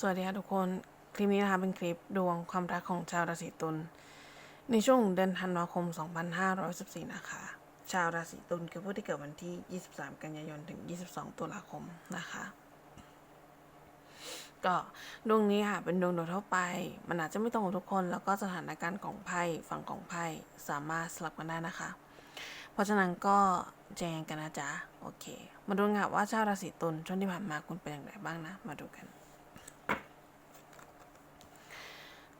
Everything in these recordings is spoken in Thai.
สวัสดีค่ะทุกคน คลิปนี้นะคะเป็นคลิปดวงความรักของชาวราศีตุลในช่วงเดือนธันวาคม 2514 นะคะ ชาวราศีตุลคือผู้ที่เกิดวันที่ 23 กันยายนถึง 22 ตุลาคมนะคะ ก็ดวงนี้ค่ะเป็นดวงโดยทั่วไป มันอาจจะไม่ตรงกับทุกคน แล้วก็สถานการณ์ของไพ่ฝั่งของไพ่สามารถสลับกันได้นะคะ เพราะฉะนั้นก็แจ้งกันนะจ๊ะโอเค มาดูกันค่ะว่าชาวราศีตุลช่วงที่ผ่านมาคุณเป็นอย่างไรบ้างนะ มาดูกัน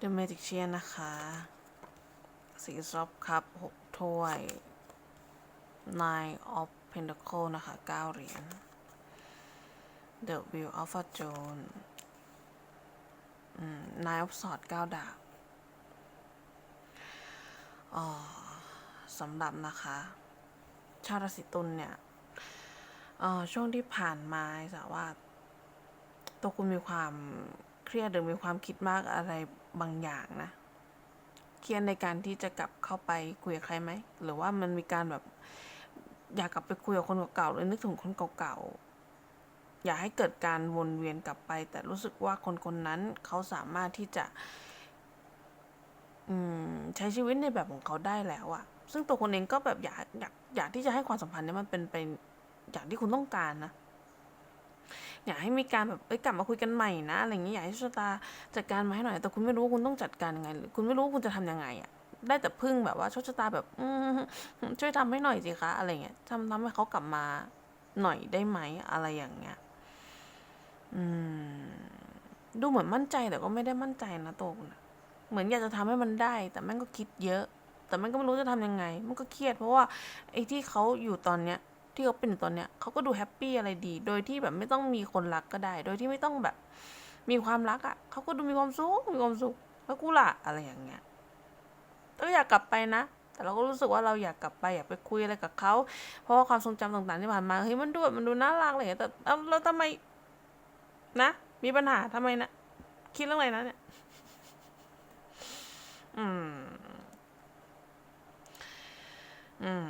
The Magician นนะคะสีซอฟครับหกถ้วย Nine of Pentacle นะคะเก้าเหรียญ The Wheel of Fortune อืม Nine of Swords เก้าดาบสำหรับนะคะ ชาวราศีตุลเนี่ยช่วงที่ผ่านมาสาว่าตัวคุณมีความเครียดหรือมีความคิดมากอะไร บางอย่างนะเครียดในการที่จะกลับเข้าไปคุยกับใครไหมหรือว่ามันมีการแบบ อยากกลับไปคุยกับคนเก่าๆหรือนึกถึงคนเก่าๆอยากให้เกิดการวนเวียนกลับไป แต่รู้สึกว่าคนคนนั้นเขาสามารถที่จะใช้ชีวิตในแบบของเขาได้แล้วอะซึ่งตัวคนเองก็แบบอยากอยากอยากที่จะให้ความสัมพันธ์นี้มันเป็นไปอย่างที่คุณต้องการนะ อยากให้มีการแบบเอ้ยกลับมาคุยกันใหม่นะอะไรอย่างนี้อยากให้ชะตาจัดการมาให้หน่อย แต่คุณไม่รู้ว่าคุณต้องจัดการยังไงหรือคุณไม่รู้ว่าคุณจะทำยังไงอะ่ะได้แต่พึ่งแบบว่าโชคชะตาแบบอืช่วยทำให้หน่อยสิคะอะไรเงี้ยทำทำให้เขากลับมาหน่อยได้ไหมอะไรอย่างเงี้ยอืมดูเหมือนมั่นใจแต่ก็ไม่ได้มั่นใจนะตัวคุณอะเหมือนอยากจะทำให้มันได้ แต่แม่งก็คิดเยอะ แต่แม่งก็ไม่รู้จะทำยังไง มันก็เครียด เพราะว่าไอ้ที่เขาอยู่ตอนเนี้ย ที่เขาเป็นตอนเนี้ยเขาก็ดูแฮปปี้อะไรดี โดยที่แบบไม่ต้องมีคนรักก็ได้ โดยที่ไม่ต้องแบบมีความรักอะ่ะเขาก็ดูมีความสุขมีความสุขแล้วกูล่ะอะไรอย่างเงี้ยก็อยากกลับไปนะแต่เราก็รู้สึกว่าเราอยากกลับไปอยากไปคุยอะไรกับเขาเพราะว่าความทรงจำต่างๆที่ผ่านมาเฮ้ยมันดูแบบมันดูน่ารักอะไรอย่างเงี้ยแต่เอาแล้วทำไมนะ มีปัญหาทำไมนะคิดเรื่องอะไรนะเนี่ยอืม อืม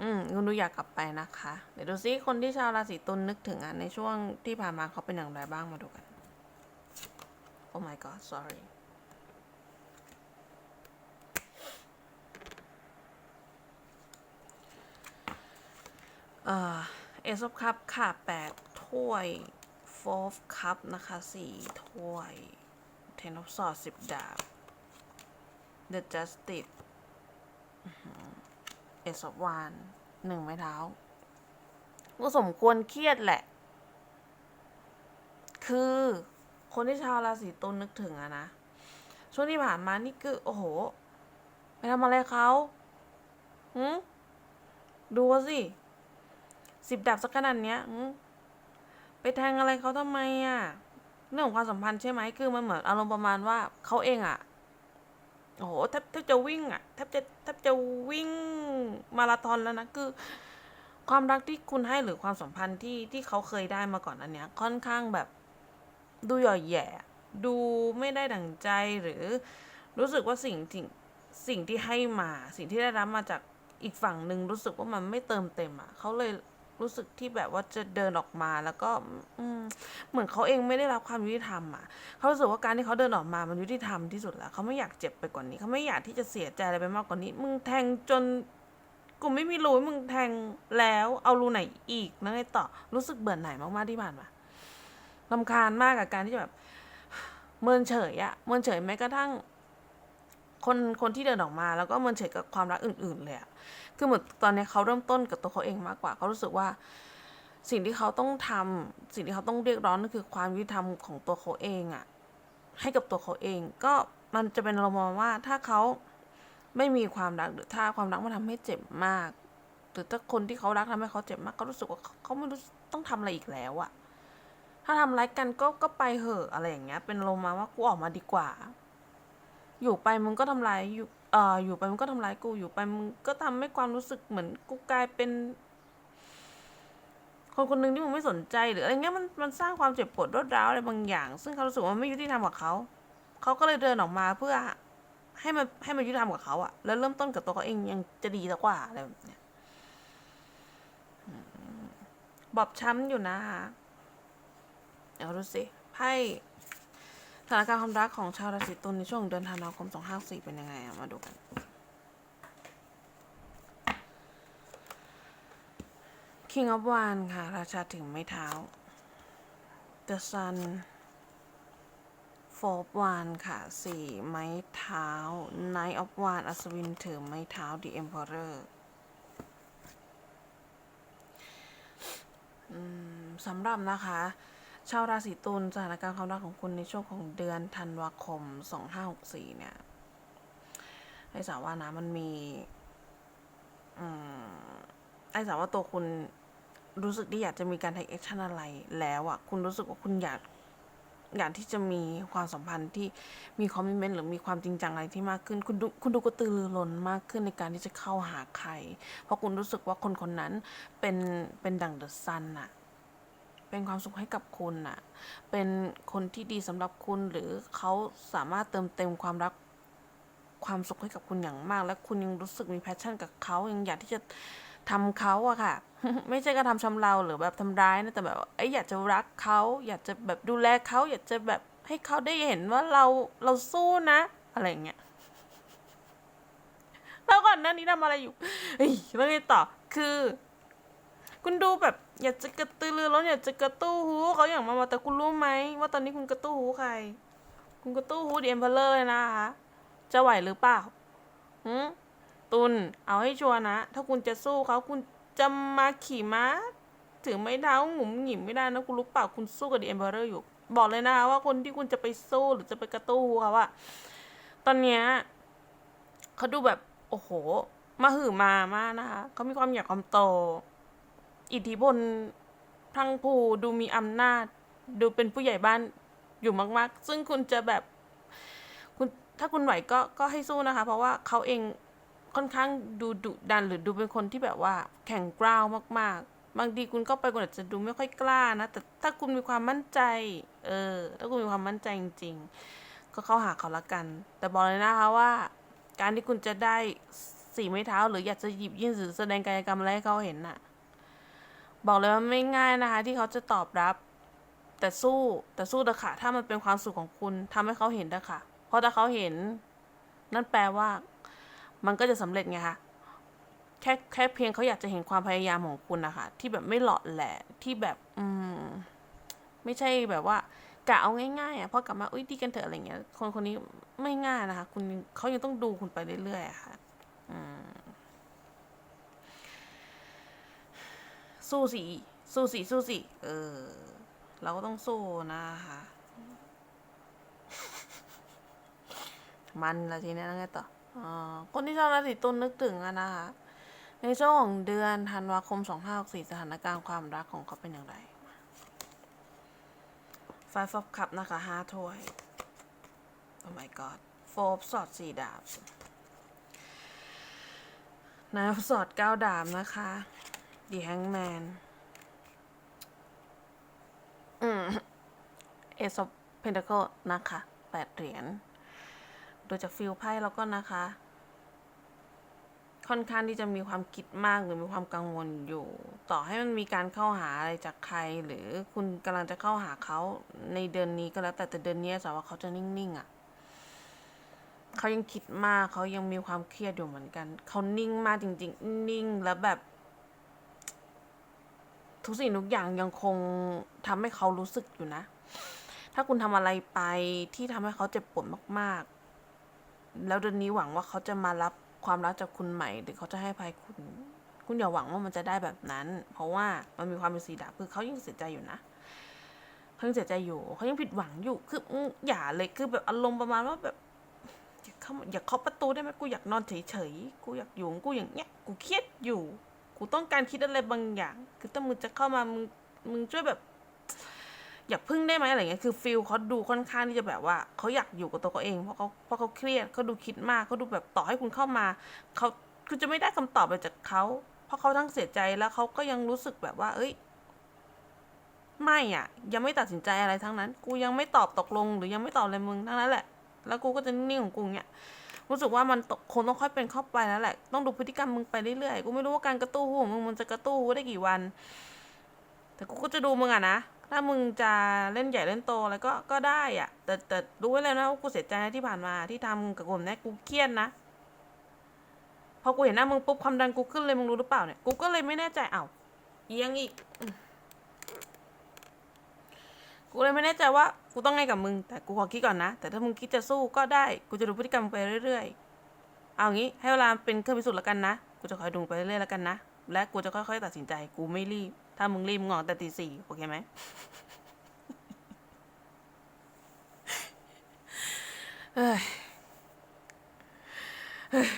อืมคุณดูอยากกลับไปนะคะ เดี๋ยวดูซิคนที่ชาวราศีตุลนึกถึงอะในช่วงที่ผ่านมาเขาเป็นอย่างไรบ้างมาดูกัน โอ้ my god sorry เอ่อเอซอฟคัพค่ะแปดถ้วยโฟฟคัพนะคะสี่ถ้วยเทนอฟสอดสิบดาบ The Justice อสวานหนึ่งไม้เท้าก็สมควรเครียดแหละ คือคนที่ชาวราศีตุลนึกถึงอะนะ ช่วงที่ผ่านมานี่คือ โอ้โห ไปทำอะไรเขาหืมดูสิสิบดับสักขนาดเนี้ยไปแทงอะไรเขาทำไมอะเรื่องของความสัมพันธ์ใช่ไหมคือมันเหมือนอารมณ์ประมาณว่าเขาเองอะ โอ้โหแทบแทบจะวิ่งอะแทบจะแทบจะวิ่งมาราธอนแล้วนะคือ ความรักที่คุณให้หรือความสัมพันธ์ที่ที่เขาเคยได้มาก่อนอันเนี้ย ค่อนข้างแบบ ดูหย่อแย่ดูไม่ได้ดั่งใจหรือ รู้สึกว่าสิ่งสิ่งสิ่งที่ให้มา สิ่งที่ได้รับมาจากอีกฝั่งหนึ่งรู้สึกว่ามันไม่เติมเต็มอะเขาเลย รู้สึกที่แบบว่าจะเดินออกมาแล้วก็อืเหมือนเขาเองไม่ได้รับความยุติธรรมอะเขารู้สึกว่าการที่เขาเดินออกมามันยุติธรรมที่สุดแล้วเขาไม่อยากเจ็บไปกว่านี้เขาไม่อยากที่จะเสียใจอะไรไปมากกว่านี้ มึงแทงจนกูไม่มีรู้มึงแทงแล้วเอารูไหนอีกแล้วไงต่อรู้สึกเบื่อหน่ายมากๆที่ผ่านมาลำคาญมากกับการที่แบบ เมินเฉยอะเมินเฉยแม้กระทั่ง คนคนที่เดินออกมา แล้วก็เมินเฉยกับความรักอื่น ๆ เลยอะ คือเหมือนตอนนี้เขาเริ่มต้นกับตัวเขาเองมากกว่าเขารู้สึกว่า สิ่งที่เขาต้องทำสิ่งที่เขาต้องเรียกร้องนั่นคือความยุติธรรมของตัวเขาเองอะให้กับตัวเขาเอง ก็มันจะเป็นอารมณ์ประมาณว่าถ้าเขาไม่มีความรักหรือถ้าความรักมันทำให้เจ็บมาก หรือถ้าคนที่เขารักทำให้เขาเจ็บมากเขารู้สึกว่าเขาไม่รู้ต้องทำอะไรอีกแล้วอะถ้าทำร้ายกันก็ก็ไปเหอะอะไรอย่างเงี้ย เป็นลมมาว่ากูออกมาดีกว่า อยู่ไปมึงก็ทำร้ายอยู่เอ่ออยู่ไปมึงก็ทำร้ายกูอยู่ไปมึงก็ทำให้ความรู้สึกเหมือนกูกลายเป็น คนคนหนึ่งที่มึงไม่สนใจหรืออะไรเงี้ยมันมันสร้างความเจ็บปวดรวดร้าวอะไรบางอย่าง ซึ่งเขารู้สึกว่ามันไม่ยุติธรรมกับเขาเขาก็เลยเดินออกมาเพื่อให้มันให้มันยุติธรรมกับเขาอะแล้วเริ่มต้นกับตัวเขาเองยังจะดีกว่าอะไรแบบเนี้ยบอบช้ำอยู่นะคะเอาดูสิไพ่ สถานการณ์ความรักของชาวราศีตุลในช่วงเดือนธันวาคม 254เป็นยังไงมาดูกัน King of Wands ค่ะ ราชาถึงไม้เท้า The Sun Four of Wands ค่ะสี่ไม้เท้า Knight of Wands อัศวินถือไม้เท้า The Emperor อืมสำหรับนะคะ ชาวราศีตุลสถานการณ์ความรักของคุณในช่วงของเดือนธันวาคม 2564 เนี่ยไอ้สาวว่านะมันมีอไอ้สาวว่าตัวคุณรู้สึกที่อยากจะมีการ take action อะไรแล้วอะคุณรู้สึกว่าคุณอยากอยากที่จะมีความสัมพันธ์ที่มีคอมมิเมนต์หรือมีความจริงจังอะไรที่มากขึ้น คุณดูคุณดูกระตือรือร้นมากขึ้นในการที่จะเข้าหาใคร เพราะคุณรู้สึกว่าคนคนนั้นเป็นเป็นดังเดอะซันอะ เป็นความสุขให้กับคุณน่ะ เป็นคนที่ดีสำหรับคุณหรือเขาสามารถเติมเต็มความรักความสุขให้กับคุณอย่างมาก และคุณยังรู้สึกมีแพชชั่นกับเขายังอยากที่จะทำเขาอะค่ะ ไม่ใช่การทำชำเราหรือแบบทำร้ายนะแต่แบบว่าเอ้อยากจะรักเขาอยากจะแบบดูแลเขาอยากจะแบบให้เขาได้เห็นว่าเราเราสู้นะ อะไรเงี้ยแล้วก่อนหน้านี้ทำอะไรอยู่เฮ้ยแล้วไงต่อคือ คุณดูแบบอยากจะกระตือรือร้นอยากจะกระตู้หูเขาอย่างมาแต่คุณรู้ไหมว่าตอนนี้คุณกระตู้หูใคร คุณกระตู้หูเดียมเบลเลอร์เลยนะคะจะไหวหรือเปล่าหืตุนเอาให้ชัวร์นะ ถ้าคุณจะสู้เขาคุณจะมาขี่ม้าถือไม้เท้าหงุมหงิมไม่ได้นะคุณรู้เปล่าคุณสู้กับดีเอ็มเบลเลอร์อยู่ บอกเลยนะคะว่าคนที่คุณจะไปสู้หรือจะไปกระตู้หูเขาอะตอนเนี้ยเขาดูแบบโอ้โหมาหือมามากนะคะเขามีความอยากความโต อิทธิพลพรังพูดูมีอำนาจ ดูเป็นผู้ใหญ่บ้านอยู่มากๆ ซึ่งคุณจะแบบคุณถ้าคุณไหวก็ก็ให้สู้นะคะ เพราะว่าเขาเองค่อนข้างดูดุดันหรือดูเป็นคนที่แบบว่าแข็งกร้าวมาก ๆ บางทีคุณก็ไปคุณอาจจะดูไม่ค่อยกล้านะ แต่ถ้าคุณมีความมั่นใจ เออ ถ้าคุณมีความมั่นใจจริง ๆ ก็เข้าหาเขาละกัน แต่บอกเลยนะคะว่า การที่คุณจะได้สีไม้เท้า หรืออยากจะหยิบยื่นหรือแสดงกายกรรมอะไรให้เขาเห็นน่ะ บอกเลยว่าไม่ง่ายนะคะ ที่เขาจะตอบรับ แต่สู้แต่สู้เถอะค่ะถ้ามันเป็นความสุขของคุณทำให้เขาเห็นเถอะค่ะ เพราะถ้าเขาเห็น นั่นแปลว่า มันก็จะสำเร็จไงคะแค่แค่เพียงเขาอยากจะเห็นความพยายามของคุณนะคะที่แบบไม่หลอดแหละที่แบบ อืม ไม่ใช่แบบว่ากะเอาง่ายๆอะพอกลับมาอุ้ยดีกันเถอะอะไรเงี้ย คนคนนี้ไม่ง่ายนะคะ คุณเขายังต้องดูคุณไปเรื่อยๆะค่ะ อืม สู้สิสู้สิสู้สิเออ เราก็ต้องสู้นะคะ มันละทีนี้แล้วไงต่ออคนที่ชอบราศีตุลนึกถึงอะนะคะ ในช่วงของเดือนธันวาคม2564สถานการณ์ความรักของเขาเป็นอย่างไร Five of Cup นะคะห้าถ้วย Oh my god Four of Swords สี่ดาบนาย of Swords เก้าดาบนะคะ The Hangman อืม Ace of Pentacle นะคะแปดเหรียญโดยจากฟิลไพ่แล้วก็นะคะ ค่อนข้างที่จะมีความคิดมากหรือมีความกังวลอยู่ ต่อให้มันมีการเข้าหาอะไรจากใคร หรือคุณกำลังจะเข้าหาเขาในเดือนนี้ก็แล้วแต่แต่เดือนนี้สาวว่าเขาจะนิ่งๆอะ่ะเขายังคิดมากเขายังมีความเครียดอยู่เหมือนกัน เขานิ่งมากจริง ๆ นิ่งแล้วแบบ ทุกสิ่งทุกอย่างยังคงทำให้เขารู้สึกอยู่นะ ถ้าคุณทำอะไรไปที่ทำให้เขาเจ็บปวดมาก ๆ แล้วเดือนนี้หวังว่าเขาจะมารับความรักจากคุณใหม่ หรือเขาจะให้ภัยคุณ คุณอย่าหวังว่ามันจะได้แบบนั้น เพราะว่ามันมีความเป็นสีดาบคือเขายังเสียใจอยู่นะเขายังเสียใจอยู่เขายังผิดหวังอยู่ คืออย่าเลยคือแบบอารมณ์ประมาณว่าแบบอย่าเข้าอย่าเคาะประตูได้ไหมกูอยากนอนเฉยๆกูอยากอยู่กูอย่างเงี้ยกูเครียดอยู่ กูต้องการคิดอะไรบางอย่าง คือถ้ามึงจะเข้ามามึงมึงช่วยแบบ อยากพึ่งได้ไหมอะไรเงี้ยคือฟิลเขาดูค่อนข้างที่จะแบบว่าเขาอยากอยู่กับตัวเขาเองเพราะเขาเพราะเขาเครียดเขาดูคิดมากเขาดูแบบต่อให้คุณเข้ามาเขาคือจะไม่ได้คำตอบอะไรจากเขาเพราะเขาทั้งเสียใจแล้วเขาก็ยังรู้สึกแบบว่า เอ้ย ไม่อะ ยังไม่ตัดสินใจอะไรทั้งนั้น กูยังไม่ตอบตกลง หรือยังไม่ตอบอะไรมึงทั้งนั้นแหละ แล้วกูก็จะนิ่งของกูเนี้ย รู้สึกว่ามันคงต้องค่อยเป็นเข้าไปแล้วแหละ ต้องดูพฤติกรรมมึงไปเรื่อยๆ กูไม่รู้ว่าการกระตู้หูของมึงมันจะกระตู้หูได้กี่วัน แต่กูก็จะดูมึงอะนะ ถ้ามึงจะเล่นใหญ่เล่นโตอะไรก็ ก็ได้อะแต่แต่รู้ไว้เลยนะว่ากูเสียใจนที่ผ่านมาที่ทำกับกลุ่มเนี้ยกูเครียดนะพอกูเห็นหน้ามึงปุ๊บความดันกูขึ้นเลยมึงรู้หรือเปล่าเนี่ย กูก็เลยไม่แน่ใจเอ้าเอียงอีก กูเลยไม่แน่ใจว่ากูต้องไงกับมึง แต่กูขอคิดก่อนนะ แต่ถ้ามึงคิดจะสู้ก็ได้ กูจะดูพฤติกรรมมึงไปเรื่อยๆ เอางี้ให้เวลาเป็นเครื่องพิสูจน์แล้วกันนะ กูจะคอยดูไปเรื่อยๆแล้วกันนะ และกูจะค่อยๆตัดสินใจ กูไม่รีบ ถ้ามึงรีบมึงออกแต่ตีสี่โอเคไหมเฮ้ยเฮ้ย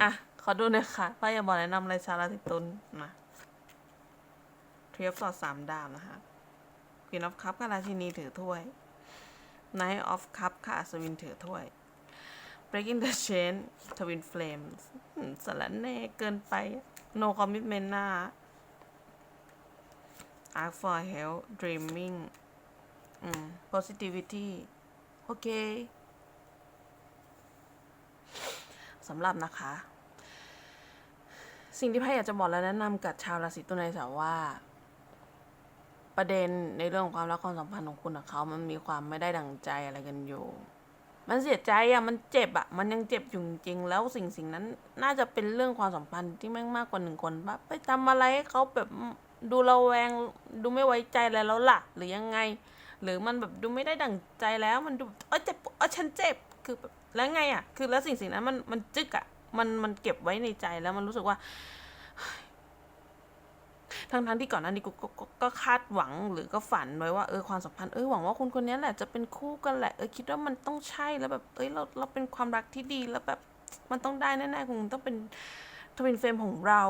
อะ ขอดูหน่อยค่ะป้าอย่าบอกแนะนำอะไรชาลาติตุนมาเทียบสอดสามดาบนะคะ Queen of Cup ค่ะราชินีถือถ้วย Knight of Cup ค่ะอัศวินถือถ้วย Breaking the Chain Twin Flames สารแน่เกินไป No commitment หนะ Ask for help Dreaming Positivity โอเคสำหรับนะคะ สิ่งที่ไพ่อยากจะบอกและแนะนำกับชาวราศีตุลในสาวว่า ประเด็นในเรื่องของความรักความสัมพันธ์ของคุณกับเขามันมีความไม่ได้ดังใจอะไรกันอยู่ มันเสียใจอะมันเจ็บอะมันยังเจ็บอยู่จริงแล้วสิ่งสิ่งนั้น น่าจะเป็นเรื่องความสัมพันธ์ที่แม่งมากกว่าหนึ่งคนปะไปทำอะไรให้เขาแบบดูเราแวงดูไม่ไว้ใจอะไรแล้วล่ะ หรือยังไง หรือมันแบบดูไม่ได้ดังใจแล้วมันดูเออเจ็บเออฉันเจ็บคือแบบแล้วไงอะคือแล้วสิ่งสิ่งนั้นมันมันจึกอะมันมันเก็บไว้ในใจแล้วมันรู้สึกว่า ทั้งทั้งๆที่ก่อนหน้านี้กูก็คาดหวังหรือก็ฝันไว้ว่าเออความสัมพันธ์เออหวังว่าคนคนนี้แหละจะเป็นคู่กันแหละเออคิดว่ามันต้องใช่แล้วแบบเอ้ยเราเราเป็นความรักที่ดีแล้วแบบมันต้องได้แน่ๆคงต้องเป็นทวินเฟรมของเรา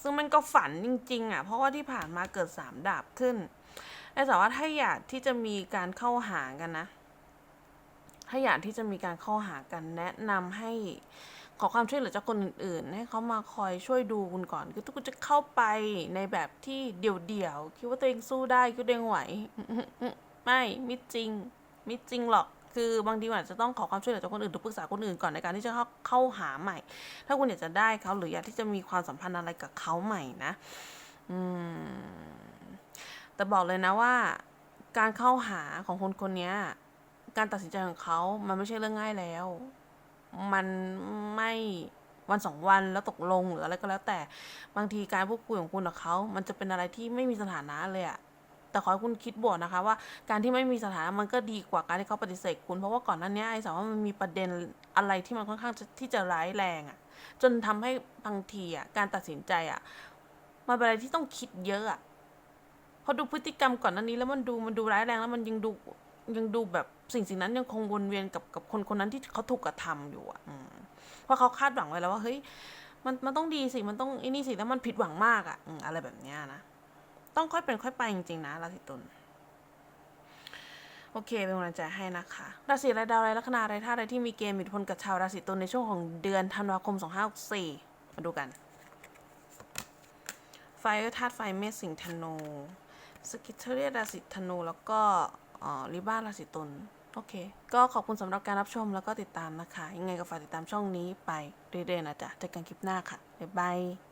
ซึ่งมันก็ฝันจริง ๆ อะ เพราะว่าที่ผ่านมาเกิดสามดาบขึ้นแต่ว่าถ้าอยากที่จะมีการเข้าหากันนะ ถ้าอยากที่จะมีการเข้าหากันแนะนำให้ ขอความช่วยเหลือจากคนอื่นๆ ให้เขามาคอยช่วยดูคุณก่อน คือถ้าคุณจะเข้าไปในแบบที่เดี่ยวๆ คิดว่าตัวเองสู้ได้ คิดว่าตัวเองไหว ไม่ไม่จริง ไม่จริงหรอก คือบางทีอาจจะต้องขอความช่วยเหลือจากคนอื่นหรือปรึกษาคนอื่นก่อนในการที่จะเข้าเข้าหาใหม่ ถ้าคุณอยากจะได้เขาหรืออยากที่จะมีความสัมพันธ์อะไรกับเขาใหม่นะ อืม แต่บอกเลยนะว่า การเข้าหาของคนคนนี้ การตัดสินใจของเขา มันไม่ใช่เรื่องง่ายแล้ว มันไม่วันสองวันแล้วตกลงหรืออะไรก็แล้วแต่บางทีการพูดคุยของคุณกับเขา มันจะเป็นอะไรที่ไม่มีสถานะเลยอะแต่ขอให้คุณคิดบวกนะคะว่าการที่ไม่มีสถานะมันก็ดีกว่าการที่เขาปฏิเสธคุณ เพราะว่าก่อนหน้านี้ไอ้สาวว่ามันมีประเด็นอะไรที่มันค่อนข้างที่จะร้ายแรงอะจนทำให้บางทีอะการตัดสินใจอะมันเป็นอะไรที่ต้องคิดเยอะอะพอดูพฤติกรรมก่อนหน้านี้แล้วมันดูมันดูร้ายแรงแล้วมันยังดูยังดูแบบ สิ่งสิ่งนั้นยังคงวนเวียนกับกับคนคนนั้นที่เขาถูกกระทำอยู่อะเพราะเขาคาดหวังไว้แล้วว่าเฮ้ยมันมันต้องดีสิมันต้องไอ้นี่สิแล้วมันผิดหวังมากอะอะไรแบบเนี้ยนะต้องค่อยเป็นค่อยไปจริงๆนะราศีตุลโอเค เป็นกำลังใจให้นะคะ ราศีอะไรดาวอะไรลัคนาอะไรท่าอะไรที่มีเกณฑ์มีอิทธิพลกับชาวราศีตุลในช่วงของเดือนธันวาคม 2564 มาดูกัน ไฟธาตุไฟเมษสิงห์ธนูสกิทเทเรียราศีธนู แล้วก็ออลิบ้าราศีตุล โอเค ก็ขอบคุณสำหรับการรับชมแล้วก็ติดตามนะคะ ยังไงก็ฝากติดตามช่องนี้ไปเรื่อยๆนะจ๊ะเจอกันคลิปหน้าค่ะ บ๊ายบาย